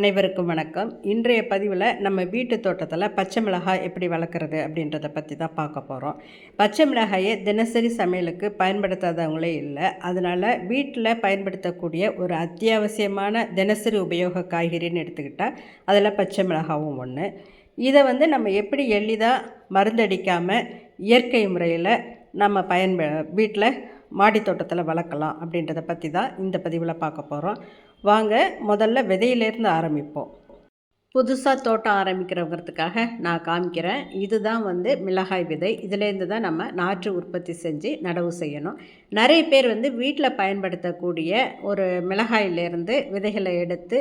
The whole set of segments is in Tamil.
அனைவருக்கும் வணக்கம். இன்றைய பதிவில் நம்ம வீட்டு தோட்டத்தில் பச்சை மிளகாய் எப்படி வளர்க்குறது அப்படின்றத பற்றி தான் பார்க்க போகிறோம் பச்சை மிளகாயை தினசரி சமையலுக்கு பயன்படுத்தாதவங்களே இல்லை. அதனால் வீட்டில் பயன்படுத்தக்கூடிய ஒரு அத்தியாவசியமான தினசரி உபயோக காய்கறின்னு எடுத்துக்கிட்டால் அதில் பச்சை மிளகாவும் ஒன்று இதை வந்து நம்ம எப்படி எளிதாக மருந்தடிக்காமல் இயற்கை முறையில் நம்ம பயன்ப வீட்டில் மாடி தோட்டத்தில் வளர்க்கலாம் அப்படின்றத பற்றி தான் இந்த பதிவில் பார்க்க போகிறோம் வாங்க முதல்ல விதையிலேருந்து ஆரம்பிப்போம். புதுசாக தோட்டம் ஆரம்பிக்கிறவங்கிறதுக்காக நான் காமிக்கிறேன். இதுதான் வந்து மிளகாய் விதை. இதுலேருந்து தான் நம்ம நாற்று உற்பத்தி செஞ்சு நடவு செய்யணும். நிறைய பேர் வந்து வீட்டில் பயன்படுத்தக்கூடிய ஒரு மிளகாயிலேருந்து விதைகளை எடுத்து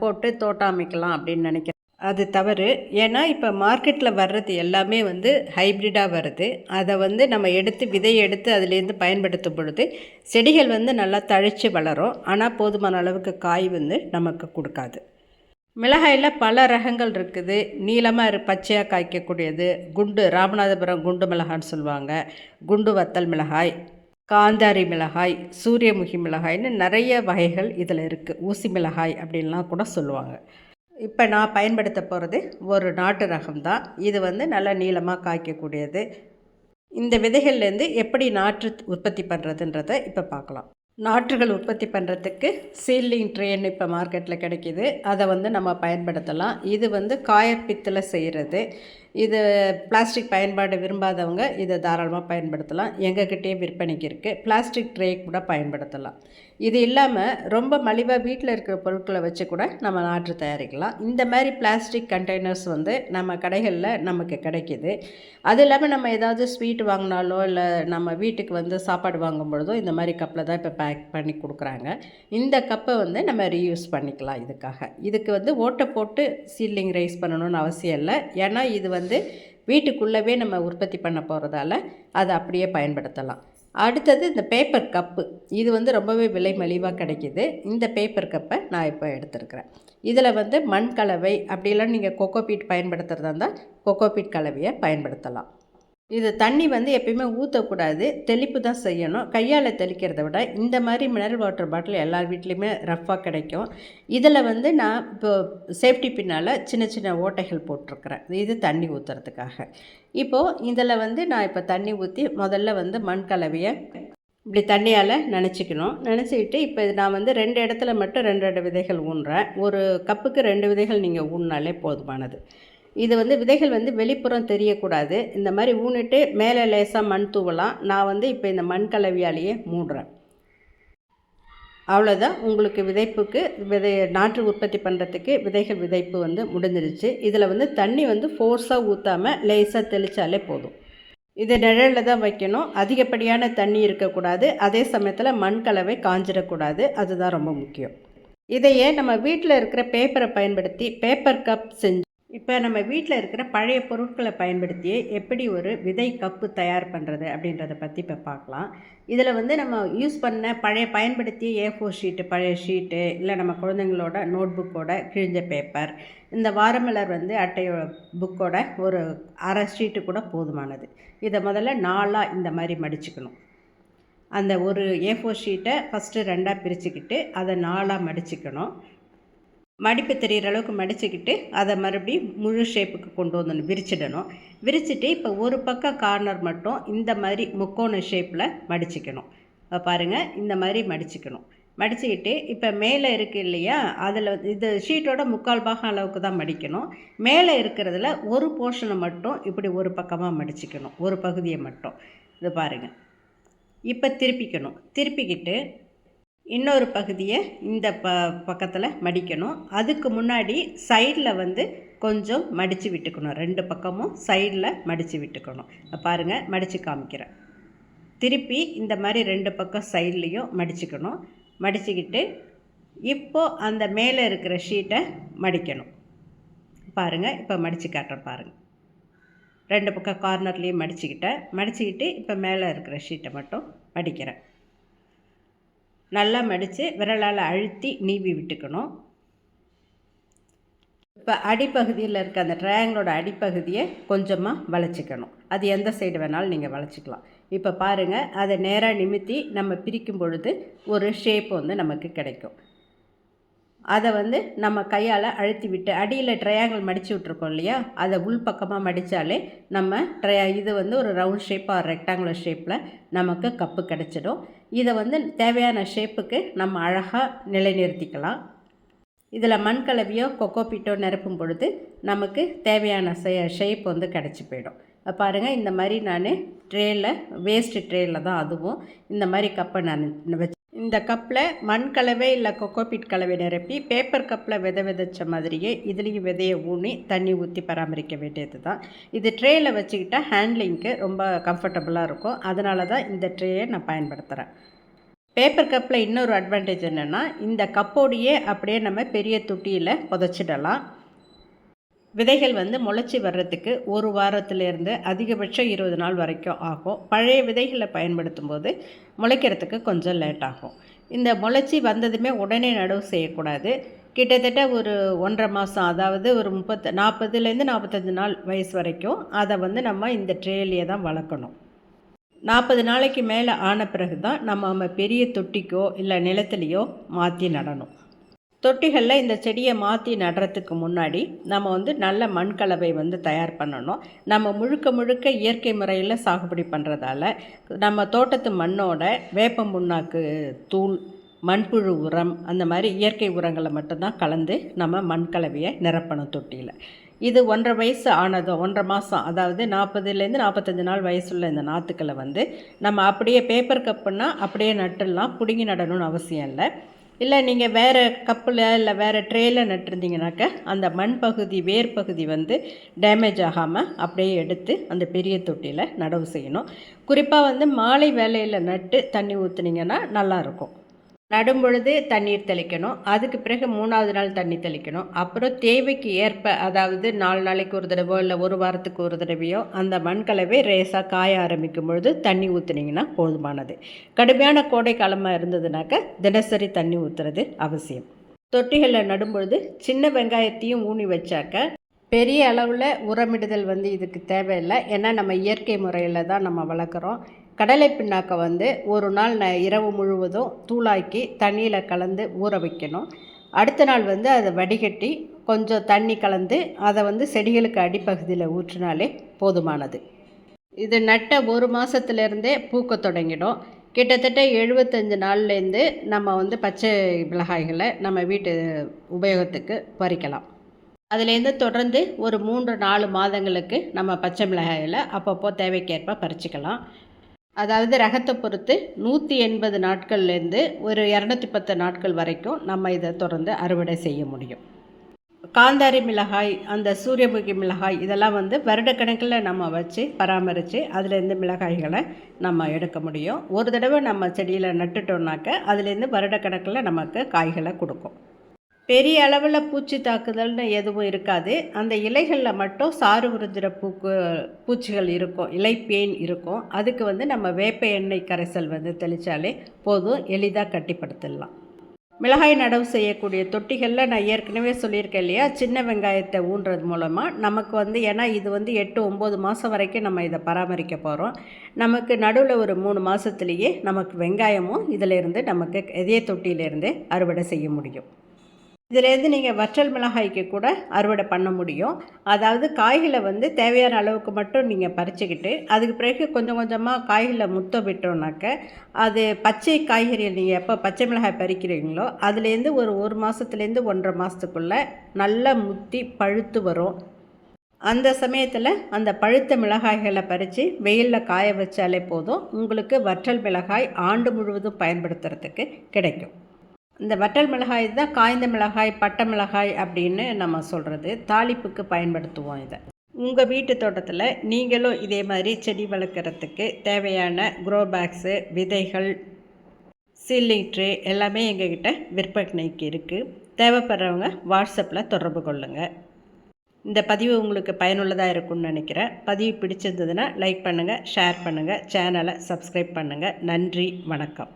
போட்டு தோட்டம் அமைக்கலாம் அப்படின்னு நினைக்கிறேன் அது தவறு. ஏன்னா இப்போ மார்க்கெட்டில் வர்றது எல்லாமே வந்து ஹைப்ரிடாக வருது. அதை வந்து நம்ம எடுத்து விதையை எடுத்து அதுலேருந்து பயன்படுத்தும் பொழுது செடிகள் வந்து நல்லா தழைச்சி வளரும். ஆனால் போதுமான அளவுக்கு காய் வந்து நமக்கு கொடுக்காது. மிளகாயில் பல ரகங்கள் இருக்குது. நீளமாக இரு பச்சையாக காய்க்கக்கூடியது. குண்டு ராமநாதபுரம் குண்டு மிளகான்னு சொல்லுவாங்க. குண்டு வத்தல் மிளகாய் காந்தாரி மிளகாய் சூரியமுகி மிளகாய்னு நிறைய வகைகள் இதில் இருக்குது ஊசி மிளகாய் அப்படின்லாம் கூட சொல்லுவாங்க. இப்போ நான் பயன்படுத்த போகிறது ஒரு நாட்டு ரகம் தான் இது வந்து நல்லா நீளமாக காய்க்கக்கூடியது. இந்த விதைகள்லேருந்து எப்படி நாற்று உற்பத்தி பண்ணுறதுன்றதை இப்போ பார்க்கலாம். நாற்றுகள் உற்பத்தி பண்ணுறதுக்கு சீல்லிங் ட்ரெயின் இப்போ மார்க்கெட்டில் கிடைக்கிது. அதை வந்து நம்ம பயன்படுத்தலாம். இது வந்து காயப்பித்தில் செய்கிறது இது பிளாஸ்டிக் பயன்பாடு விரும்பாதவங்க இதை தாராளமாக பயன்படுத்தலாம். எங்ககிட்டயே விற்பனைக்கு இருக்குது பிளாஸ்டிக் ட்ரே கூட பயன்படுத்தலாம். இது இல்லாமல் ரொம்ப மலிவாக வீட்டில் இருக்கிற பொருட்களை வச்சு கூட நம்ம நாற்று தயாரிக்கலாம். இந்த மாதிரி பிளாஸ்டிக் கண்டெய்னர்ஸ் வந்து நம்ம கடைகளில் நமக்கு கிடைக்கிது. அது இல்லாமல் நம்ம ஏதாவது ஸ்வீட் வாங்கினாலோ இல்லை நம்ம வீட்டுக்கு வந்து சாப்பாடு வாங்கும் பொழுதோ இந்த மாதிரி கப்பில் தான் இப்போ பேக் பண்ணி கொடுக்குறாங்க. இந்த கப்பை வந்து நம்ம ரீயூஸ் பண்ணிக்கலாம் இதுக்காக. இதுக்கு வந்து ஓட்டை போட்டு சீலிங் ரைஸ் பண்ணணும்னு அவசியம் இல்லை. ஏன்னா இது வந்து வீட்டுக்குள்ளவே நம்ம உற்பத்தி பண்ண போகிறதால அதை அப்படியே பயன்படுத்தலாம். அடுத்தது இந்த பேப்பர் கப்பு இது வந்து ரொம்பவே விலை மலிவாக கிடைக்கிது. இந்த பேப்பர் கப்பை நான் இப்போ எடுத்துருக்கிறேன். இதில் வந்து மண் கலவை அப்படிலாம் நீங்கள் கொக்கோபீட் பயன்படுத்துகிறதா இருந்தால் கொக்கோபீட் கலவையை பயன்படுத்தலாம். இது தண்ணி வந்து எப்பயுமே ஊற்றக்கூடாது தெளிப்பு தான் செய்யணும். கையால் தெளிக்கிறத விட இந்த மாதிரி மினரல் வாட்டர் பாட்டில் எல்லார் வீட்லேயுமே ரஃப்பாக கிடைக்கும். இதில் வந்து நான் இப்போ சேஃப்டி பின்னால் சின்ன சின்ன ஓட்டைகள் போட்டிருக்கிறேன். இது தண்ணி ஊற்றுறதுக்காக இப்போது இதில் வந்து நான் இப்போ தண்ணி ஊற்றி முதல்ல வந்து மண் கலவையை இப்படி தண்ணியால் நினச்சிக்கணும். நினச்சிக்கிட்டு இப்போ இது நான் வந்து ரெண்டு இடத்துல மட்டும் ரெண்டு ரெண்டு விதைகள் ஊன்றேன். ஒரு கப்புக்கு ரெண்டு விதைகள் நீங்கள் ஊன்னாலே போதுமானது. இது வந்து விதைகள் வந்து வெளிப்புறம் தெரியக்கூடாது. இந்த மாதிரி ஊனிட்டு மேலே லேசாக மண் தூவலாம். நான் வந்து இப்போ இந்த மண் கலவியாலேயே மூடுறேன். அவ்வளோதான் உங்களுக்கு விதைப்புக்கு விதை நாற்று உற்பத்தி பண்ணுறதுக்கு விதைகள் விதைப்பு வந்து முடிஞ்சிருச்சு. இதில் வந்து தண்ணி வந்து ஃபோர்ஸாக ஊற்றாமல் லேசாக தெளித்தாலே போதும். இது நிழலில் தான் வைக்கணும். அதிகப்படியான தண்ணி இருக்கக்கூடாது. அதே சமயத்தில் மண் கலவை காஞ்சிடக்கூடாது. அதுதான் ரொம்ப முக்கியம். இதையே நம்ம வீட்டில் இருக்கிற பேப்பரை பயன்படுத்தி பேப்பர் கப் செஞ்சு இப்போ நம்ம வீட்டில் இருக்கிற பழைய பொருட்களை பயன்படுத்தி எப்படி ஒரு விதை கப்பு தயார் பண்ணுறது அப்படின்றத பற்றி இப்போ பார்க்கலாம் இதில் வந்து நம்ம யூஸ் பண்ண பழைய பயன்படுத்திய ஏ ஃபோர் ஷீட்டு பழைய ஷீட்டு இல்லை நம்ம குழந்தைங்களோட நோட் புக்கோட கிழிஞ்ச பேப்பர் இந்த வாரமலர் வந்து அட்டையோட புக்கோட ஒரு அரை ஷீட்டு கூட போதுமானது. இதை முதல்ல நாலாக இந்த மாதிரி மடிச்சுக்கணும். அந்த ஒரு ஏ ஃபோர் ஷீட்டை ஃபஸ்ட்டு ரெண்டாக பிரிச்சுக்கிட்டு அதை நாலாக மடிச்சுக்கணும். மடிப்பு தெரிகிற அளவுக்கு மடிச்சுக்கிட்டு அதை மறுபடியும் முழு ஷேப்புக்கு கொண்டு வந்துடணும் விரிச்சிடணும். விரிச்சிட்டு இப்போ ஒரு பக்கம் கார்னர் மட்டும் இந்த மாதிரி முக்கோண ஷேப்பில் மடிச்சிக்கணும். இப்போ பாருங்கள் இந்த மாதிரி மடிச்சிக்கணும். மடிச்சுக்கிட்டு இப்போ மேலே இருக்குது இல்லையா அதில் இது ஷீட்டோட முக்கால் பாகம் அளவுக்கு தான் மடிக்கணும். மேலே இருக்கிறதுல ஒரு போர்ஷனை மட்டும் இப்படி ஒரு பக்கமாக மடிச்சுக்கணும் ஒரு பகுதியை மட்டும். இது பாருங்கள் இப்போ திருப்பிக்கணும். திருப்பிக்கிட்டு இன்னொரு பகுதியை இந்த ப பக்கத்தில் மடிக்கணும். அதுக்கு முன்னாடி சைடில் வந்து கொஞ்சம் மடித்து விட்டுக்கணும். ரெண்டு பக்கமும் சைடில் மடித்து விட்டுக்கணும். பாருங்கள் மடித்து காமிக்கிறேன். திருப்பி இந்த மாதிரி ரெண்டு பக்கம் சைட்லேயும் மடிச்சுக்கணும். மடிச்சுக்கிட்டு இப்போது அந்த மேலே இருக்கிற ஷீட்டை மடிக்கணும். பாருங்கள் இப்போ மடித்து காட்டுறேன் பாருங்கள் ரெண்டு பக்கம் கார்னர்லேயும் மடிச்சுக்கிட்டேன். மடிச்சுக்கிட்டு இப்போ மேலே இருக்கிற ஷீட்டை மட்டும் மடிக்கிறேன். நல்லா மடித்து விரலால் அழுத்தி நீவி விட்டுக்கணும். இப்போ அடிப்பகுதியில் இருக்க அந்த ட்ரையாங்கிளோட அடிப்பகுதியை கொஞ்சமாக வளைச்சிக்கணும். அது எந்த சைடு வேணாலும் நீங்கள் வளைச்சிக்கலாம். இப்போ பாருங்கள் அதை நேராக நிமித்தி நம்ம பிரிக்கும் பொழுது ஒரு ஷேப் வந்து நமக்கு கிடைக்கும். அதை வந்து நம்ம கையால் அழுத்தி விட்டு அடியில் ட்ரையாங்கிள் மடித்து விட்ருக்கோம் இல்லையா? அதை உள் பக்கமாக மடித்தாலே நம்ம ட்ரையா இது வந்து ஒரு ரவுண்ட் ஷேப்பாக ரெக்டாங்குலர் ஷேப்பில் நமக்கு கப்பு கிடச்சிடும். இதை வந்து தேவையான ஷேப்புக்கு நம்ம அழகாக நிலைநிறுத்திக்கலாம். இதில் மண் கலவையோ கொக்கோ பீட்டோ நிரப்பும் பொழுது நமக்கு தேவையான ஷேப் வந்து கிடச்சி போயிடும். பாருங்கள் இந்த மாதிரி நான் ட்ரேயில் வேஸ்ட்டு ட்ரேயில் தான் அதுவும் இந்த மாதிரி கப்பை நான் வச்சு இந்த கப்பில் மண் கலவை இல்லை கொக்கோபீட் கலவை நிரப்பி பேப்பர் கப்பில் வித விதைச்ச மாதிரியே இதுலேயும் விதையை ஊனி தண்ணி ஊற்றி பராமரிக்க வேண்டியது தான். இது ட்ரேயில் வச்சுக்கிட்டால் ஹேண்ட்லிங்க்கு ரொம்ப கம்ஃபர்டபுளாக இருக்கும். அதனால தான் இந்த ட்ரேயை நான் பயன்படுத்துகிறேன் பேப்பர் கப்பில் இன்னொரு அட்வான்டேஜ் என்னென்னா இந்த கப்போடையே அப்படியே நம்ம பெரிய தொட்டியில் புதைச்சிடலாம். விதைகள் வந்து முளைச்சி வர்றதுக்கு ஒரு வாரத்திலேருந்து அதிகபட்சம் இருபது நாள் வரைக்கும் ஆகும். பழைய விதைகளை பயன்படுத்தும் போது முளைக்கிறதுக்கு கொஞ்சம் லேட் ஆகும். இந்த முளைச்சி வந்ததுமே உடனே நடவு செய்யக்கூடாது. கிட்டத்தட்ட ஒரு ஒன்றரை மாதம் அதாவது ஒரு முப்பத்து நாற்பதுலேருந்து நாற்பத்தஞ்சு நாள் வயசு வரைக்கும் அதை வந்து நம்ம இந்த ட்ரேலையே தான் வளர்க்கணும். நாற்பது நாளைக்கு மேலே ஆன பிறகு தான் நம்ம நம்ம பெரிய தொட்டிக்கோ இல்லை நிலத்துலேயோ மாற்றி நடணும். தொட்டிகளில் இந்த செடியை மாற்றி நடுறதுக்கு முன்னாடி நம்ம வந்து நல்ல மண் கலவை வந்து தயார் பண்ணணும். நம்ம முழுக்க முழுக்க இயற்கை முறையில் சாகுபடி பண்ணுறதால நம்ம தோட்டத்து மண்ணோட வேப்ப முன்னாக்கு தூள் மண்புழு உரம் அந்த மாதிரி இயற்கை உரங்களை மட்டும்தான் கலந்து நம்ம மண் கலவையை நிரப்பணும் தொட்டியில். இது ஒன்றரை வயசு ஆனதும் ஒன்றரை மாதம் அதாவது நாற்பதுலேருந்து நாற்பத்தஞ்சு நாள் வயசுள்ள இந்த நாற்றுக்களை வந்து நம்ம அப்படியே பேப்பர் கப்புன்னா அப்படியே நட்டுடலாம் பிடுங்கி நடணும்னு அவசியம் இல்லை. இல்லை நீங்கள் வேறு கப்பில் இல்லை வேறு ட்ரேயில் நட்டுருந்தீங்கனாக்க அந்த மண் பகுதி வேர் பகுதி வந்து டேமேஜ் ஆகாமல் அப்படியே எடுத்து அந்த பெரிய தொட்டியில் நடவு செய்யணும். குறிப்பாக வந்து மாலை வேலையில் நட்டு தண்ணி ஊற்றுனீங்கன்னா நல்லாயிருக்கும் நடும்பொழுது தண்ணீர் தெளிக்கணும். அதுக்கு பிறகு மூணாவது நாள் தண்ணி தெளிக்கணும். அப்புறம் தேவைக்கு ஏற்ப அதாவது நாலு நாளைக்கு ஒரு தடவையோ இல்லை ஒரு வாரத்துக்கு ஒரு தடவையோ அந்த மண்கலவை ரேஸாக காய ஆரம்பிக்கும் பொழுது தண்ணி ஊற்றுனீங்கன்னா போதுமானது. கடுமையான கோடை காலமாக இருந்ததுனாக்க தினசரி தண்ணி ஊற்றுறது அவசியம். தொட்டிகளில் நடும்பொழுது சின்ன வெங்காயத்தையும் ஊனி வச்சாக்க பெரிய அளவில் உரமிடுதல் வந்து இதுக்கு தேவையில்லை. ஏன்னா நம்ம இயற்கை முறையில் தான் நம்ம வளர்க்குறோம். கடலை பிண்ணாக்கை வந்து ஒரு நாள் ந இரவு முழுவதும் தூளாக்கி தண்ணியில் கலந்து ஊற வைக்கணும். அடுத்த நாள் வந்து அதை வடிகட்டி கொஞ்சம் தண்ணி கலந்து அதை வந்து செடிகளுக்கு அடிப்பகுதியில் ஊற்றினாலே போதுமானது. இது நட்ட ஒரு மாதத்துலேருந்தே பூக்க தொடங்கிடும். கிட்டத்தட்ட எழுபத்தஞ்சு நாள்லேருந்து நம்ம வந்து பச்சை மிளகாய்களை நம்ம வீட்டு உபயோகத்துக்கு பறிக்கலாம். அதுலேருந்து தொடர்ந்து ஒரு மூன்று நாலு மாதங்களுக்கு நம்ம பச்சை மிளகாயில் அப்பப்போ தேவைக்கேற்ப பறிச்சிக்கலாம். அதாவது ரகத்தை பொறுத்து நூற்றி எண்பது நாட்கள்லேருந்து ஒரு இரநூத்தி பத்து நாட்கள் வரைக்கும் நம்ம இதை தொடர்ந்து அறுவடை செய்ய முடியும். காந்தாரி மிளகாய் அந்த சூரியமுகி மிளகாய் இதெல்லாம் வந்து வருடக்கணக்கில் நம்ம வச்சு பராமரித்து அதுலேருந்து மிளகாய்களை நம்ம எடுக்க முடியும். ஒரு தடவை நம்ம செடியில் நட்டுட்டோம்னாக்க அதுலேருந்து வருடக்கணக்கில் நமக்கு காய்களை கொடுக்கும். பெரிய அளவில் பூச்சி தாக்குதல்னு எதுவும் இருக்காது. அந்த இலைகளில் மட்டும் சாறு உறிஞ்சிற பூக்கு பூச்சிகள் இருக்கும். இலைப்பேன் இருக்கும். அதுக்கு வந்து நம்ம வேப்ப எண்ணெய் கரைசல் வந்து தெளித்தாலே போதும். எளிதாக கட்டிப்படுத்திடலாம் மிளகாய் நடவு செய்யக்கூடிய தொட்டிகளில் நான் ஏற்கனவே சொல்லியிருக்கேன் இல்லையா? சின்ன வெங்காயத்தை ஊன்றது மூலமாக நமக்கு வந்து ஏன்னா இது வந்து எட்டு ஒம்பது மாதம் வரைக்கும் நம்ம இதை பராமரிக்க போகிறோம் நமக்கு நடுவில் ஒரு மூணு மாதத்துலேயே நமக்கு வெங்காயமும் இதிலேருந்து நமக்கு இதே தொட்டியிலேருந்து அறுவடை செய்ய முடியும். இதிலேருந்து நீங்கள் வற்றல் மிளகாய்க்கு கூட அறுவடை பண்ண முடியும். அதாவது காய்களை வந்து தேவையான அளவுக்கு மட்டும் நீங்கள் பறிச்சுக்கிட்டு அதுக்கு பிறகு கொஞ்சம் கொஞ்சமாக காய்களை முத்த விட்டோம்னாக்க அது பச்சை காய்கறிகள் நீங்கள் எப்போ பச்சை மிளகாய் பறிக்கிறீங்களோ அதுலேருந்து ஒரு ஒரு மாதத்துலேருந்து ஒன்றரை மாதத்துக்குள்ளே நல்லா முத்தி பழுத்து வரும். அந்த சமயத்தில் அந்த பழுத்த மிளகாய்களை பறித்து வெயிலில் காய வச்சாலே போதும். உங்களுக்கு வற்றல் மிளகாய் ஆண்டு முழுவதும் பயன்படுத்துறதுக்கு கிடைக்கும். இந்த வட்டல் மிளகாய் தான் காய்ந்த மிளகாய் பட்டை மிளகாய் அப்படின்னு நம்ம சொல்கிறது தாளிப்புக்கு பயன்படுத்துவோம் இதை. உங்கள் வீட்டு தோட்டத்தில் நீங்களும் இதே மாதிரி செடி வளர்க்குறதுக்கு தேவையான க்ரோ பேக்ஸு விதைகள் சீலிங் ட்ரே எல்லாமே எங்ககிட்ட விற்பனைக்கு இருக்குது தேவைப்படுறவங்க வாட்ஸ்அப்பில் தொடர்பு கொள்ளுங்கள் இந்த பதிவு உங்களுக்கு பயனுள்ளதாக இருக்கும்னு நினைக்கிறேன். பதிவு பிடிச்சிருந்ததுன்னா லைக் பண்ணுங்கள் ஷேர் பண்ணுங்கள் சேனலை சப்ஸ்கிரைப் பண்ணுங்கள் நன்றி வணக்கம்.